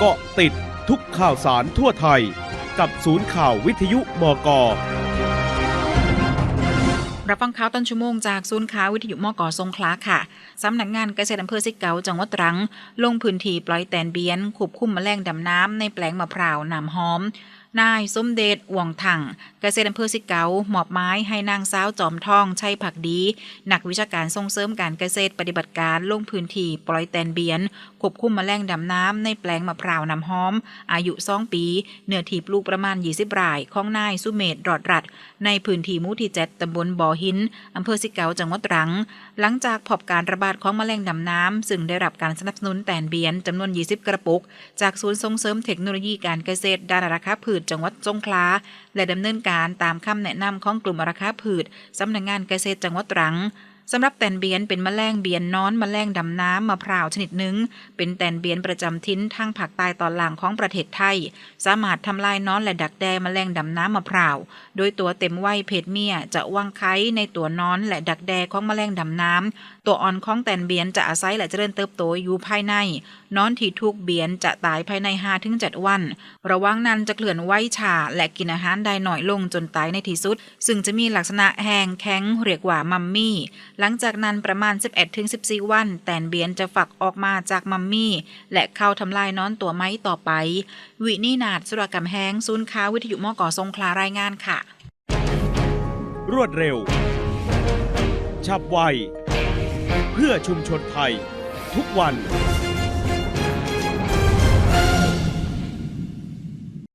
เกาะติดทุกข่าวสารทั่วไทย กับศูนย์ข่าววิทยุบก รับฟังข่าวต้นชั่วโมงจากศูนย์ข่าววิทยุมกสงขลาค่ะ สำนักงานเกษตรอำเภอสิเกาจังหวัดตรัง ลงพื้นที่ปล่อยแตนเบียนควบคุ้มแมลงดำน้ำในแปลงมะพร้าวนำหอม นายสมเด็จหว่องถังเกษตรอำเภอสิเกาหมอบไม้ให้นางสาวจอมทองชัยผักดี นักวิชาการส่งเสริมการเกษตรปฏิบัติการลงพื้นที่ปล่อยแตนเบียนควบคุมมแมลงดำน้ำในแปลงมะพร้าวน้ำหอม อายุ2ปี เนื้อที่ปลูกประมาณ 20รายของนายสุเมธรอดรัดในพื้นที่มู่ที่7ตำบลบ่อหินอำเภอสิเกาจังหวัดตรัง หลังจากพบการระบาดของมแมลงดำน้ำซึ่งได้รับการสนับสนุนแตนเบียนจำนวน 20 กระปุก จากศูนย์ส่งเสริมเทคโนโลยีการเกษตรด้านราคาพืชจังหวัดสงขลาและดำเนินการตามคำแนะนำของกลุ่มราคาพืชสำนักงานเกษตรจังหวัดตรัง สำหรับแตนเบียนเป็นแมลงเบียนนอนแมลงดำน้ำมะพร้าวชนิดหนึ่ง เป็นแตนเบียนประจำทิ้นทางภาคใต้ตอนล่างของประเทศไทย สามารถทำลายนอนและดักแด้แมลงดำน้ำมะพร้าวโดยตัวเต็มวัยเพศเมียจะวางไข่ในตัวนอนและดักแด้ของแมลงดำน้ำตัวอ่อนของแตนเบียนจะอาศัยและเจริญเติบโตอยู่ภายใน นอนที่ถูกเบียนจะตายภายใน5-7วัน ระหว่างนั้นจะเคลื่อนไหวช้าและกินอาหารได้หน้อยลงจนตายในที่สุด ซึ่งจะมีลักษณะแห้งแข็งเรียกว่ามัมมี่หลังจากนั้นประมาณ 11-14 วัน แตนเบียนจะฝักออกมาจากมัมมี่ และเข้าทำลายนอนตัวไม้ต่อไป วินีนาดสุรกำแหงศูนย์ค้าวิทยุมก่อทรงคลารายงานค่ะ รวดเร็ว ฉับไว เพื่อชุมชนไทย ทุกวัน